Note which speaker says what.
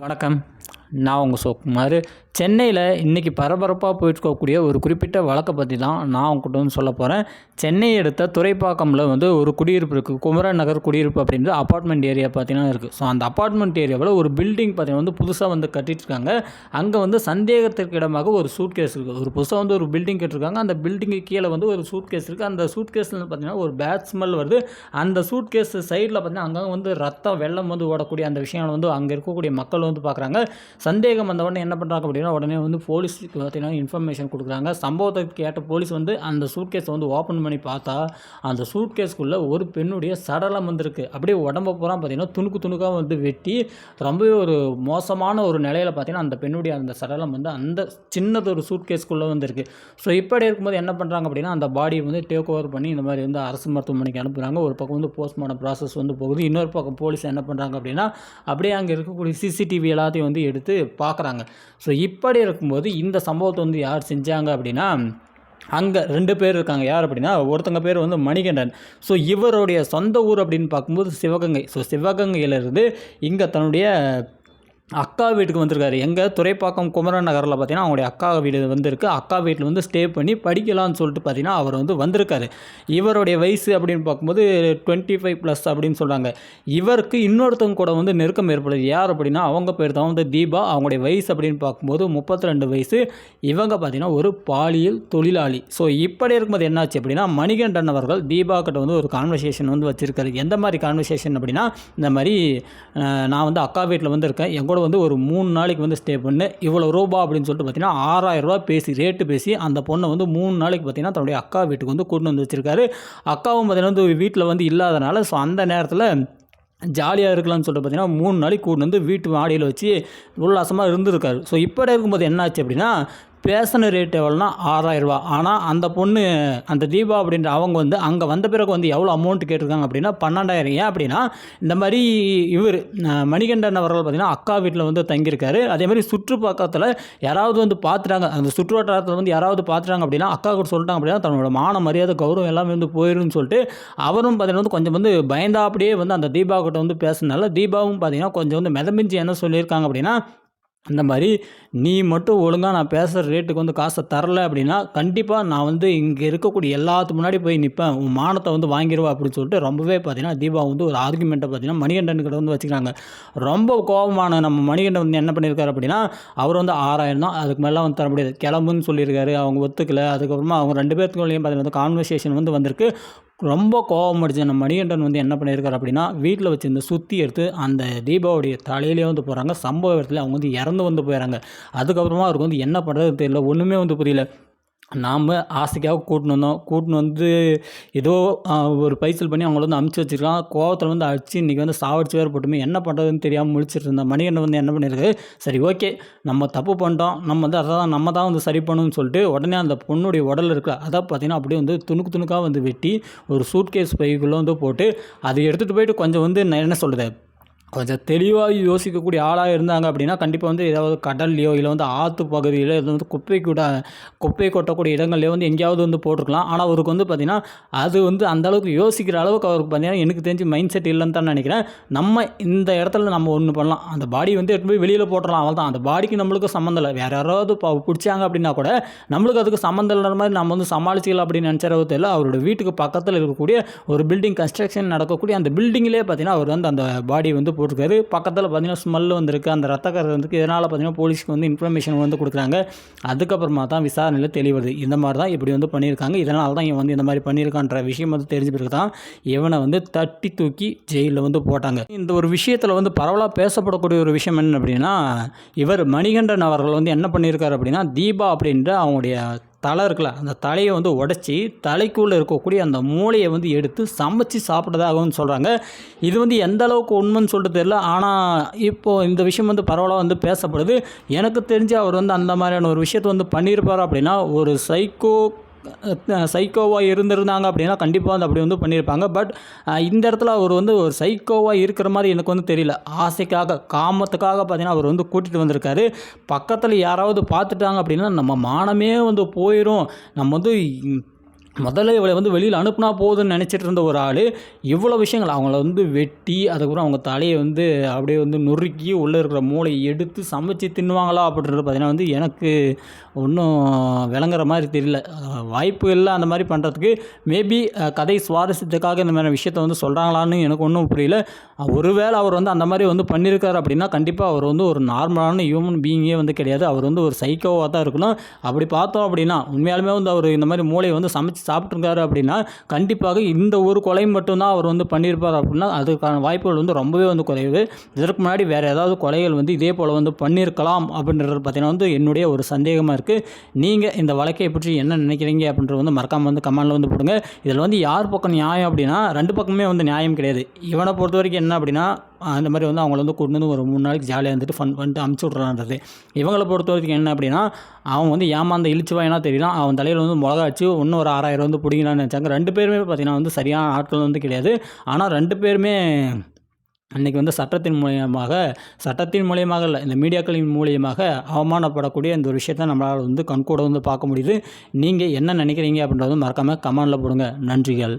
Speaker 1: வணக்கம். நான் உங்கள் சோக்குமார் சென்னையில் இன்றைக்கி பரபரப்பாக போயிட்டுருக்கக்கூடிய ஒரு குறிப்பிட்ட வழக்கை பற்றி தான் நான் உங்ககிட்ட வந்து சொல்ல போகிறேன் சென்னை எடுத்த துறைப்பாக்கமில் வந்து ஒரு குடியிருப்பு இருக்குது குமரன் நகர் குடியிருப்பு அப்படின்றது அப்பார்ட்மெண்ட் ஏரியா பார்த்தீங்கன்னா இருக்குது ஸோ அந்த அப்பார்ட்மெண்ட் ஏரியாவில் ஒரு பில்டிங் பார்த்தீங்கன்னா வந்து புதுசாக வந்து கட்டிட்டுருக்காங்க. அங்கே வந்து சந்தேகத்திற்கு இடமாக ஒரு சூட் கேஸ் இருக்குது ஒரு புதுசாக வந்து ஒரு பில்டிங் கட்டிருக்காங்க. அந்த பில்டிங்கு கீழே வந்து ஒரு சூட் கேஸ் இருக்குது அந்த சூட் கேஸில் பார்த்தீங்கன்னா ஒரு பேட் ஸ்மெல் வருது. அந்த சூட் கேஸ் சைடில் பார்த்தீங்கன்னா அங்கே வந்து ரத்தம் வெள்ளம் வந்து ஓடக்கூடிய அந்த விஷயங்கள் வந்து அங்கே இருக்கக்கூடிய மக்கள் வந்து பார்க்குறாங்க. சந்தேகம் வந்த உடனே என்ன பண்ணுறாங்க அப்படின்னா உடனே வந்து போலீஸுக்கு பார்த்தீங்கன்னா இன்ஃபர்மேஷன் கொடுக்குறாங்க. சம்பவத்தை கேட்ட போலீஸ் வந்து அந்த சூட்கேஸை வந்து ஓப்பன் பண்ணி பார்த்தா அந்த சூட்கேஸ்க்குள்ளே ஒரு பெண்ணுடைய சடலம் வந்திருக்கு. அப்படியே உடம்ப பூரா பார்த்தீங்கன்னா துணுக்கு துணுக்காக வந்து வெட்டி ரொம்பவே ஒரு மோசமான ஒரு நிலையில் பார்த்தீங்கன்னா அந்த பெண்ணுடைய அந்த சடலம் வந்து அந்த சின்னது ஒரு சூட்கேஸ்க்குள்ளே வந்திருக்கு. ஸோ இப்படி இருக்கும்போது என்ன பண்ணுறாங்க அப்படின்னா அந்த பாடியை வந்து டேக் ஓவர் பண்ணி இந்த மாதிரி வந்து அரசு மருத்துவமனைக்கு அனுப்புகிறாங்க ஒரு பக்கம் வந்து போஸ்ட்மார்ட்டம் ப்ராசஸ் வந்து போகுது. இன்னொரு பக்கம் போலீஸ் என்ன பண்ணுறாங்க அப்படின்னா அப்படியே அங்கே இருக்கக்கூடிய சிசிடிவி எல்லாத்தையும் வந்து எடுத்து பார்க்குறாங்க ஸோ இப்படி இருக்கும்போது இந்த சம்பவத்தை வந்து யார் செஞ்சாங்க அப்படின்னா அங்கே ரெண்டு பேர் இருக்காங்க. யார் அப்படின்னா ஒருத்தங்க பேர் வந்து மணிகண்டன். ஸோ இவருடைய சொந்த ஊர் அப்படின்னு பார்க்கும்போது சிவகங்கை. ஸோ சிவகங்கையிலிருந்து இங்கே தன்னுடைய அக்கா வீட்டுக்கு வந்திருக்காரு. எங்கே துறைப்பாக்கம் குமரன் நகரில் பார்த்தீங்கன்னா அவங்களுடைய அக்கா வீடு வந்திருக்கு. அக்கா வீட்டில் வந்து ஸ்டே பண்ணி படிக்கலாம்னு சொல்லிட்டு பார்த்தீங்கன்னா அவர் வந்து வந்திருக்காரு. இவருடைய வயசு அப்படின்னு பார்க்கும்போது டுவெண்ட்டி ஃபைவ் ப்ளஸ் அப்படின்னு சொல்கிறாங்க இவருக்கு இன்னொருத்தவங்க கூட வந்து நெருக்கம் ஏற்படுது. யார் அப்படின்னா அவங்க பேர் தான் வந்து தீபா. அவங்களுடைய வயசு அப்படின்னு பார்க்கும்போது முப்பத்தி ரெண்டு வயசு. இவங்க பார்த்தீங்கன்னா ஒரு பாலியல் தொழிலாளி. ஸோ இப்படி இருக்கும்போது என்னாச்சு அப்படின்னா மணிகண்டன் அவர்கள் தீபா கிட்ட வந்து ஒரு கான்வர்சேஷன் வந்து வச்சுருக்காரு. எந்த மாதிரி கான்வர்சேஷன் அப்படின்னா இந்த மாதிரி நான் வந்து அக்கா வீட்டில் வந்திருக்கேன். எங்கூட கூட வந்து ஒரு மூணு நாளைக்கு வந்து ஸ்டே பண்ணு. இவ்வளோ ரூபா அப்படின்னு சொல்லிட்டு பார்த்தீங்கன்னா ஆறாயிரம் பேசி ரேட்டு பேசி அந்த பொண்ணை வந்து மூணு நாளைக்கு பார்த்தீங்கன்னா தன்னுடைய அக்கா வீட்டுக்கு வந்து கூட்டு வந்து வச்சிருக்காரு. அக்காவும் பார்த்தீங்கன்னா வந்து வீட்டில் வந்து இல்லாதனால ஸோ அந்த நேரத்தில் ஜாலியாக இருக்கலாம்னு சொல்லிட்டு பார்த்தீங்கன்னா மூணு நாளைக்கு கூட்டு வந்து வீட்டு மாடியில் வச்சு உல்லாசமாக இருந்திருக்காரு. ஸோ இப்போ இருக்கும்போது என்னாச்சு அப்படின்னா பேசின ரேட் எவ்வளோனா ஆறாயிரரூபா ஆனால் அந்த பொண்ணு அந்த தீபா அப்படின்ற அவங்க வந்து அங்கே வந்த பிறகு வந்து எவ்வளோ அமௌண்ட் கேட்டிருக்காங்க அப்படின்னா பன்னெண்டாயிரம். ஏன் அப்படின்னா இந்த மாதிரி இவர் மணிகண்டன் அவர்கள் பார்த்தீங்கன்னா அக்கா வீட்டில் வந்து தங்கியிருக்காரு. அதே மாதிரி சுற்றுப்பக்கத்தில் யாராவது வந்து பார்த்துட்டாங்க அந்த சுற்று வட்டாரத்தில் வந்து யாராவது பார்த்துட்டாங்க அப்படின்னா அக்கா கூட சொல்லிட்டாங்க அப்படின்னா தன்னோட மான மரியாதை கௌரவம் எல்லாமே வந்து போயிருன்னு சொல்லிட்டு அவரும் பார்த்தீங்கன்னா வந்து கொஞ்சம் வந்து பயந்தா அப்படியே வந்து அந்த தீபா கிட்ட வந்து பேசுனால தீபாவும் பார்த்தீங்கன்னா கொஞ்சம் வந்து மிதமிஞ்சி என்ன சொல்லியிருக்காங்க அப்படின்னா இந்த மாதிரி நீ மட்டும் ஒழுங்காக நான் பேசுகிற ரேட்டுக்கு வந்து காசை தரல அப்படின்னா கண்டிப்பாக நான் வந்து இங்கே இருக்கக்கூடிய எல்லாத்து முன்னாடி போய் நிற்பேன் உன் மானத்தை வந்து வாங்கிடுவா அப்படின்னு சொல்லிட்டு ரொம்பவே பார்த்தீங்கன்னா தீபா வந்து ஒரு ஆர்குமெண்ட்டை பார்த்தீங்கன்னா மணிகண்டன் கிட்ட வந்து வச்சுக்கிறாங்க. ரொம்ப கோபமான நம்ம மணிகண்டன் வந்து என்ன பண்ணியிருக்காரு அப்படின்னா அவர் வந்து ஆறாயிரம் தான் அதுக்கு மேலே வந்து தர முடியாது. கிளம்புன்னு சொல்லியிருக்காரு அவங்க ஒத்துக்கல. அதுக்கப்புறமா அவங்க ரெண்டு பேர்த்துக்குள்ளேயும் பார்த்தீங்கன்னா வந்து கான்வர்சேஷன் வந்து வந்திருக்கு. ரொம்ப கோபம் அடிச்சு நம்ம மணிகண்டன் வந்து என்ன பண்ணியிருக்காரு அப்படின்னா வீட்டில் வச்சிருந்த சுற்றி எடுத்து அந்த தீபாவளிய தலையிலே வந்து போகிறாங்க சம்பவ இடத்துல அவங்க வந்து இறந்து வந்து போயிடறாங்க அதுக்கப்புறமா அவருக்கு வந்து என்ன பண்ணுறது தெரியல ஒன்றுமே வந்து புரியல. நாம் ஆசைக்காக கூட்டின்னு வந்தோம். கூட்டின்னு வந்து ஏதோ ஒரு பைசல் பண்ணி அவங்கள வந்து அமுச்சு வச்சிருக்கான். கோவத்தில் வந்து அடிச்சு இன்றைக்கி வந்து சாவடிச்சு வேறு போட்டுமே என்ன பண்ணுறதுன்னு தெரியாமல் முழிச்சிட்டு இருந்த மணிகண்டன் வந்து என்ன பண்ணியிருக்கு சரி ஓகே நம்ம தப்பு பண்ணிட்டோம். நம்ம வந்து அதை தான் நம்ம தான் வந்து சரி பண்ணணும்னு சொல்லிட்டு உடனே அந்த பொண்ணுடைய உடல் இருக்கு அதை பார்த்தீங்கன்னா அப்படியே வந்து துணுக்கு துணுக்காக வந்து வெட்டி ஒரு சூட்கேஸ் பைக்குள்ளே வந்து போட்டு அதை எடுத்துகிட்டு போயிட்டு கொஞ்சம் வந்து நான் என்ன சொல்கிறது கொஞ்சம் தெளிவாக யோசிக்கக்கூடிய ஆளாக இருந்தாங்க அப்படின்னா கண்டிப்பாக வந்து ஏதாவது கடல்லையோ இல்லை வந்து ஆற்று பகுதியிலோ இல்லை வந்து குப்பை கூட குப்பை கொட்டக்கூடிய இடங்கள்லையோ வந்து எங்கேயாவது வந்து போட்டிருக்கலாம். ஆனால் அவருக்கு வந்து பார்த்திங்கன்னா அது வந்து அந்த அளவுக்கு யோசிக்கிற அளவுக்கு அவருக்கு பார்த்தீங்கன்னா எனக்கு தெரிஞ்சு மைண்ட் செட் இல்லைன்னு தான் நினைக்கிறேன். நம்ம இந்த இடத்துல நம்ம ஒன்று பண்ணலாம். அந்த பாடி வந்து எடுத்து போய் வெளியில் போட்டுடலாம் அவள் தான் அந்த பாடிக்கு நம்மளுக்கு சம்மந்தம் இல்லை. வேறு யாராவது இப்போ பிடிச்சாங்க அப்படின்னா கூட நம்மளுக்கு அதுக்கு சம்மந்தம் இல்லாத மாதிரி நம்ம வந்து சமாளிச்சிக்கலாம் அப்படின்னு நினச்சறது தெரியல. அவரோட வீட்டுக்கு பக்கத்தில் இருக்கக்கூடிய ஒரு பில்டிங் கன்ஸ்ட்ரக்ஷன் நடக்கக்கூடிய அந்த பில்டிங்லேயே பார்த்தீங்கன்னா அவர் வந்து அந்த பாடி வந்து போட்டிருக்காரு. பக்கத்தில் பார்த்தீங்கன்னா ஸ்மெல் வந்திருக்கு. அந்த ரத்தக்கரை வந்து இதனால் பார்த்தீங்கன்னா போலீஸ்க்கு வந்து இன்ஃபர்மேஷன் வந்து கொடுக்குறாங்க. அதுக்கப்புறமா தான் விசாரணையில் தெளிவுது இந்த மாதிரி தான் இப்படி வந்து பண்ணியிருக்காங்க. இதனால் தான் இவன் வந்து இந்த மாதிரி பண்ணியிருக்கான்ற விஷயம் வந்து தெரிஞ்ச பிறகு தான் இவனை வந்து தட்டி தூக்கி ஜெயிலில் வந்து போட்டாங்க. இந்த ஒரு விஷயத்தில் வந்து பரவலாக பேசப்படக்கூடிய ஒரு விஷயம் என்ன அப்படின்னா இவர் மணிகண்டன் அவர்கள் வந்து என்ன பண்ணியிருக்காரு அப்படின்னா தீபா அப்படின்ற அவங்களுடைய தலை இருக்குல்ல அந்த தலையை வந்து உடச்சி தலைக்குள்ளே இருக்கக்கூடிய அந்த மூளையை வந்து எடுத்து சமைச்சு சாப்பிட்டதாகவும் சொல்கிறாங்க இது வந்து எந்த அளவுக்கு உண்மைன்னு சொல்லிட்டு தெரியல. ஆனால் இப்போது இந்த விஷயம் வந்து பரவலாக வந்து பேசப்படுது. எனக்கு தெரிஞ்சு அவர் வந்து அந்த மாதிரியான ஒரு விஷயத்தை வந்து பண்ணியிருப்பார் அப்படின்னா ஒரு சைக்கோ சைக்கோவாக இருந்திருந்தாங்க அப்படின்னா கண்டிப்பாக வந்து அப்படி வந்து பண்ணியிருப்பாங்க. பட் இந்த இடத்துல அவர் வந்து ஒரு சைக்கோவாக இருக்கிற மாதிரி எனக்கு வந்து தெரியல. ஆசைக்காக காமத்துக்காக பார்த்தீங்கன்னா அவர் வந்து கூட்டிகிட்டு வந்திருக்காரு. பக்கத்தில் யாராவது பார்த்துட்டாங்க அப்படின்னா நம்ம மானமே வந்து போயிடும் நம்ம வந்து முதல்ல இவளை வந்து வெளியில் அனுப்புனா போதும்னு நினச்சிட்டு இருந்த ஒரு ஆள் இவ்வளோ விஷயங்கள் அவங்கள வந்து வெட்டி அதுக்கப்புறம் அவங்க தலையை வந்து அப்படியே வந்து நொறுக்கி உள்ளே இருக்கிற மூளையை எடுத்து சமைச்சு தின்னுவாங்களா அப்படின்றது பார்த்தீங்கன்னா வந்து எனக்கு ஒன்றும் விளங்குற மாதிரி தெரியல. வாய்ப்பு இல்லை அந்த மாதிரி பண்ணுறதுக்கு மேபி கதை சுவாரஸ்யத்துக்காக இந்த மாதிரி விஷயத்த வந்து சொல்கிறாங்களான்னு எனக்கு ஒன்றும் புரியல. ஒருவேளை அவர் வந்து அந்த மாதிரி வந்து பண்ணியிருக்காரு அப்படின்னா கண்டிப்பாக அவர் வந்து ஒரு நார்மலான ஹியூமன் பீயிங்கே வந்து கிடையாது. அவர் வந்து ஒரு சைக்கோவாக தான் இருக்கணும். அப்படி பார்த்தோம் அப்படின்னா உண்மையாலுமே வந்து அவர் இந்த மாதிரி மூளையை வந்து சமைச்சு சாப்பிட்ருக்காரு அப்படின்னா கண்டிப்பாக இந்த ஒரு கொலை மட்டும்தான் அவர் வந்து பண்ணியிருப்பார் அப்படின்னா அதுக்கான வாய்ப்புகள் வந்து ரொம்பவே வந்து குறைவு இதற்கு முன்னாடி வேறு ஏதாவது கொலைகள் வந்து இதே போல் வந்து பண்ணியிருக்கலாம் அப்படின்றது பார்த்திங்கன்னா வந்து என்னுடைய ஒரு சந்தேகமாக இருக்குது நீங்கள் இந்த வழக்கை பற்றி என்ன நினைக்கிறீங்க அப்படின்றது வந்து மறக்காமல் வந்து கமெண்டில் வந்து போடுங்க. இதில் வந்து யார் பக்கம் நியாயம் அப்படின்னா ரெண்டு பக்கமே வந்து நியாயம் கிடையாது. இவனை பொறுத்த வரைக்கும் என்ன அப்படின்னா அந்த மாதிரி வந்து அவங்கள வந்து கொண்டு வந்து ஒரு மூணு நாளைக்கு ஜாலியாக இருந்துட்டு ஃபன் பண்ணிட்டு அமுச்சு விட்றான்றது இவங்களை பொறுத்த வரைக்கும் என்ன அப்படின்னா அவன் வந்து ஏமாந்த இழிச்சுவாயினா தெரியலாம். அவன் தலையில் வந்து மிளகா வச்சு இன்னும் ஒரு ஆறாயிரம் வந்து பிடிங்கலான்னு நினச்சாங்க. ரெண்டு பேருமே பார்த்திங்கன்னா வந்து சரியான ஆட்கள் வந்து கிடையாது. ஆனால் ரெண்டு பேருமே அன்றைக்கி வந்து சட்டத்தின் மூலியமாக சட்டத்தின் மூலியமாக இல்லை இந்த மீடியாக்களின் மூலியமாக அவமானப்படக்கூடிய இந்த ஒரு விஷயத்தை நம்மளால் வந்து கண்கூட வந்து பார்க்க முடியுது. நீங்கள் என்ன நினைக்கிறீங்க அப்படின்றத மறக்காமல் கமெண்டில் போடுங்க. நன்றிகள்.